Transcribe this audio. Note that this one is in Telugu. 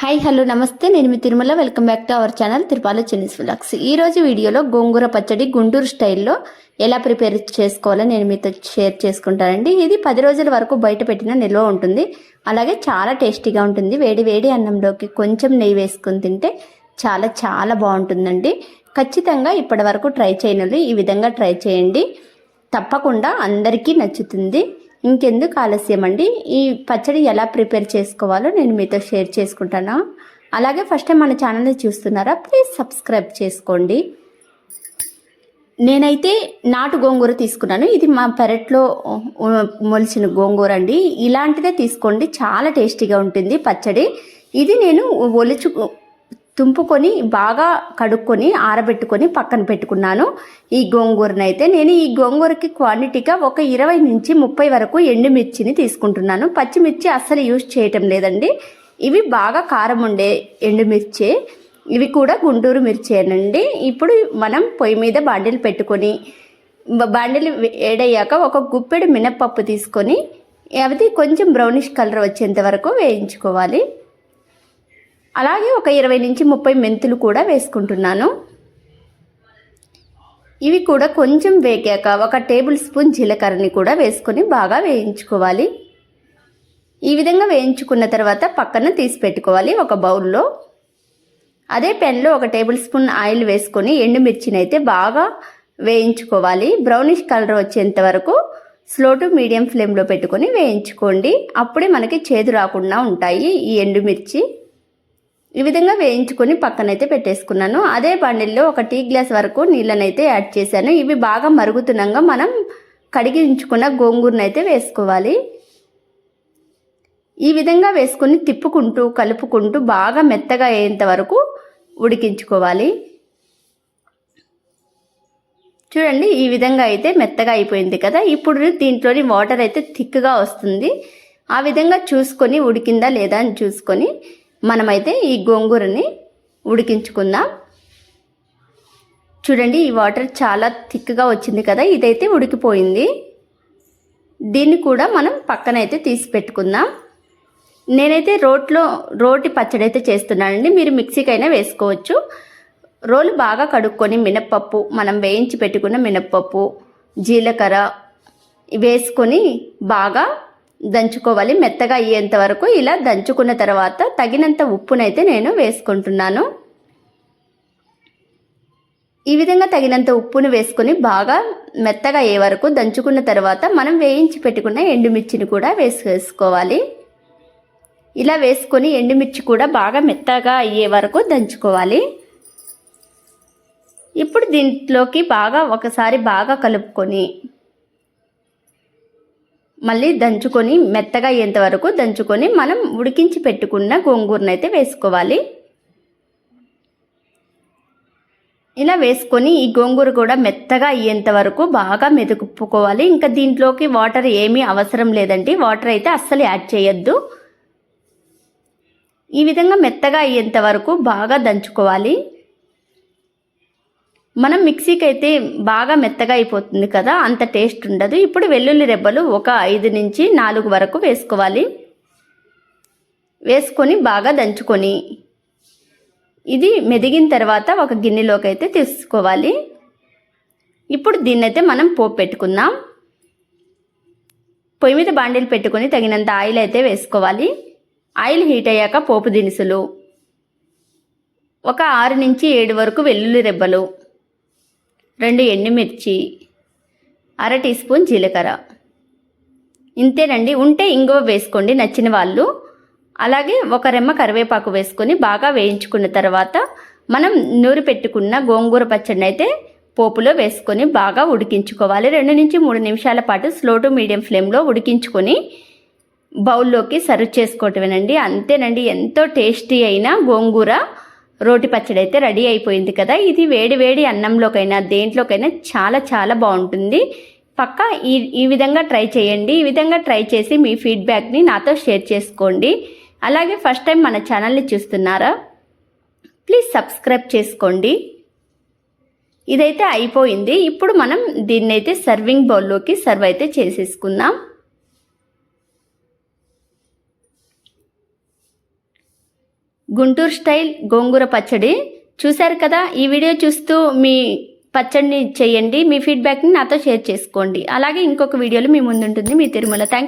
హాయ్ హలో నమస్తే. నేను మీ Tirumala. Welcome back to our channel Tirupala Chinni's vlogs ఈరోజు వీడియోలో గోంగూర పచ్చడి గుంటూరు స్టైల్లో ఎలా ప్రిపేర్ చేసుకోవాలో నేను మీతో షేర్ చేసుకుంటానండి. ఇది పది రోజుల వరకు బయట పెట్టిన నిల్వ ఉంటుంది. అలాగే చాలా టేస్టీగా ఉంటుంది. వేడి వేడి అన్నంలోకి కొంచెం నెయ్యి వేసుకుని తింటే చాలా చాలా బాగుంటుందండి. ఖచ్చితంగా ఇప్పటి వరకు ట్రై చేయనులు ఈ విధంగా ట్రై చేయండి. తప్పకుండా అందరికీ నచ్చుతుంది. ఇంకెందుకు ఆలస్యం అండి ఈ పచ్చడి ఎలా ప్రిపేర్ చేసుకోవాలో నేను మీతో షేర్ చేసుకుంటాను. అలాగే ఫస్ట్ టైం మన ఛానల్ని చూస్తున్నారా? ప్లీజ్ సబ్స్క్రైబ్ చేసుకోండి. నేనైతే నాటు గోంగూర తీసుకున్నాను. ఇది మా పెరట్లో మొలిచిన గోంగూర అండి. ఇలాంటిదే తీసుకోండి. చాలా టేస్టీగా ఉంటుంది పచ్చడి. ఇది నేను ఒలుచు తుంపుకొని బాగా కడుక్కొని ఆరబెట్టుకొని పక్కన పెట్టుకున్నాను. ఈ గోంగూరను అయితే నేను ఈ గోంగూరకి క్వాంటిటీగా ఒక ఇరవై నుంచి ముప్పై వరకు ఎండుమిర్చిని తీసుకుంటున్నాను. పచ్చిమిర్చి అస్సలు యూజ్ చేయటం లేదండి. ఇవి బాగా కారం ఉండే ఎండుమిర్చి. ఇవి కూడా గుంటూరు మిర్చేనండి. ఇప్పుడు మనం పొయ్యి మీద బాండిలు పెట్టుకొని బాండిలు వేడయ్యాక ఒక గుప్పెడు మినప్పప్పు తీసుకొని అవి కొంచెం బ్రౌనిష్ కలర్ వచ్చేంత వరకు వేయించుకోవాలి. అలాగే ఒక ఇరవై నుంచి ముప్పై మెంతులు కూడా వేసుకుంటున్నాను. ఇవి కూడా కొంచెం వేగాక ఒక టేబుల్ స్పూన్ జీలకర్రని కూడా వేసుకొని బాగా వేయించుకోవాలి. ఈ విధంగా వేయించుకున్న తర్వాత పక్కన తీసి పెట్టుకోవాలి ఒక బౌల్లో. అదే పెన్లో ఒక టేబుల్ స్పూన్ ఆయిల్ వేసుకొని ఎండుమిర్చిని అయితే బాగా వేయించుకోవాలి. బ్రౌనిష్ కలర్ వచ్చేంత వరకు స్లో టు మీడియం ఫ్లేమ్లో పెట్టుకొని వేయించుకోండి. అప్పుడే మనకి చేదు రాకుండా ఉంటాయి ఈ ఎండుమిర్చి. ఈ విధంగా వేయించుకొని పక్కనైతే పెట్టేసుకున్నాను. అదే బండిల్లో ఒక టీ గ్లాస్ వరకు నీళ్ళనైతే యాడ్ చేశాను. ఇవి బాగా మరుగుతున్నంగా మనం కడిగి ఉంచుకున్న గోంగూరనైతే వేసుకోవాలి. ఈ విధంగా వేసుకొని తిప్పుకుంటూ కలుపుకుంటూ బాగా మెత్తగా అయ్యేంత వరకు ఉడికించుకోవాలి. చూడండి ఈ విధంగా అయితే మెత్తగా అయిపోయింది కదా. ఇప్పుడు దీంట్లోని వాటర్ అయితే థిక్గా వస్తుంది. ఆ విధంగా చూసుకొని ఉడికిందా లేదా అని చూసుకొని మనమైతే ఈ గోంగూరని ఉడికించుకుందాం. చూడండి ఈ వాటర్ చాలా థిక్గా వచ్చింది కదా ఇదైతే ఉడికిపోయింది. దీన్ని కూడా మనం పక్కనైతే తీసి పెట్టుకుందాం. నేనైతే రోట్లో రోటి పచ్చడి అయితే చేస్తున్నానండి. మీరు మిక్సీకైనా వేసుకోవచ్చు. రోలు బాగా కడుక్కొని మినప్పప్పు మనం వేయించి పెట్టుకున్న మినప్పప్పు జీలకర్ర వేసుకొని బాగా దంచుకోవాలి. మెత్తగా అయ్యేంత వరకు ఇలా దంచుకున్న తర్వాత తగినంత ఉప్పునైతే నేను వేసుకుంటున్నాను. ఈ విధంగా తగినంత ఉప్పును వేసుకొని బాగా మెత్తగా అయ్యే వరకు దంచుకున్న తర్వాత మనం వేయించి పెట్టుకున్న ఎండుమిర్చిని కూడా వేసుకోవాలి. ఇలా వేసుకొని ఎండుమిర్చి కూడా బాగా మెత్తగా అయ్యే వరకు దంచుకోవాలి. ఇప్పుడు దీంట్లోకి బాగా ఒకసారి బాగా కలుపుకొని మళ్ళీ దంచుకొని మెత్తగా అయ్యేంత వరకు దంచుకొని మనం ఉడికించి పెట్టుకున్న గోంగూరను అయితే వేసుకోవాలి. ఇలా వేసుకొని ఈ గోంగూర కూడా మెత్తగా అయ్యేంత వరకు బాగా మెదుపుకోవాలి. ఇంకా దీంట్లోకి వాటర్ ఏమీ అవసరం లేదండి. వాటర్ అయితే అస్సలు యాడ్ చేయొద్దు. ఈ విధంగా మెత్తగా అయ్యేంత వరకు బాగా దంచుకోవాలి. మనం మిక్సీకి అయితే బాగా మెత్తగా అయిపోతుంది కదా అంత టేస్ట్ ఉండదు. ఇప్పుడు వెల్లుల్లి రెబ్బలు ఒక ఐదు నుంచి నాలుగు వరకు వేసుకోవాలి. వేసుకొని బాగా దంచుకొని ఇది మెదిగిన తర్వాత ఒక గిన్నెలోకి అయితే తీసుకోవాలి. ఇప్పుడు దీన్నైతే మనం పోపు పెట్టుకుందాం. పొయ్యి మీద బాండీలు పెట్టుకొని తగినంత ఆయిల్ అయితే వేసుకోవాలి. ఆయిల్ హీట్ అయ్యాక పోపు దినుసులు ఒక ఆరు నుంచి ఏడు వరకు వెల్లుల్లి రెబ్బలు రెండు ఎండుమిర్చి అర టీ స్పూన్ జీలకర్ర. ఇంతేనండి ఉంటే ఇంగువ వేసుకోండి నచ్చిన వాళ్ళు. అలాగే ఒక రెమ్మ కరివేపాకు వేసుకొని బాగా వేయించుకున్న తర్వాత మనం నూరి పెట్టుకున్న గోంగూర పచ్చడిని అయితే పోపులో వేసుకొని బాగా ఉడికించుకోవాలి. రెండు నుంచి మూడు నిమిషాల పాటు స్లో టు మీడియం ఫ్లేమ్లో ఉడికించుకొని బౌల్లోకి సర్వ్ చేసుకోవటమేనండి. అంతేనండి. ఎంతో టేస్టీ అయిన గోంగూర రోటి పచ్చడి అయితే రెడీ అయిపోయింది కదా. ఇది వేడి వేడి అన్నంలోకైనా దేంట్లోకైనా చాలా చాలా బాగుంటుంది. పక్క ఈ ఈ విధంగా ట్రై చేయండి. ఈ విధంగా ట్రై చేసి మీ ఫీడ్బ్యాక్ని నాతో షేర్ చేసుకోండి. అలాగే ఫస్ట్ టైం మన ఛానల్ని చూస్తున్నారా? ప్లీజ్ సబ్స్క్రైబ్ చేసుకోండి. ఇదైతే అయిపోయింది. ఇప్పుడు మనం దీన్నైతే సర్వింగ్ బౌల్లోకి సర్వ్ అయితే చేసేసుకుందాం. గుంటూరు స్టైల్ గోంగూర పచ్చడి. చూశారు కదా ఈ వీడియో చూస్తూ మీ పచ్చడిని చేయండి మీ ఫీడ్బ్యాక్ని నాతో షేర్ చేసుకోండి. అలాగే ఇంకొక వీడియోలో మీ ముందుంటుంది మీ తిరుమల. Thank you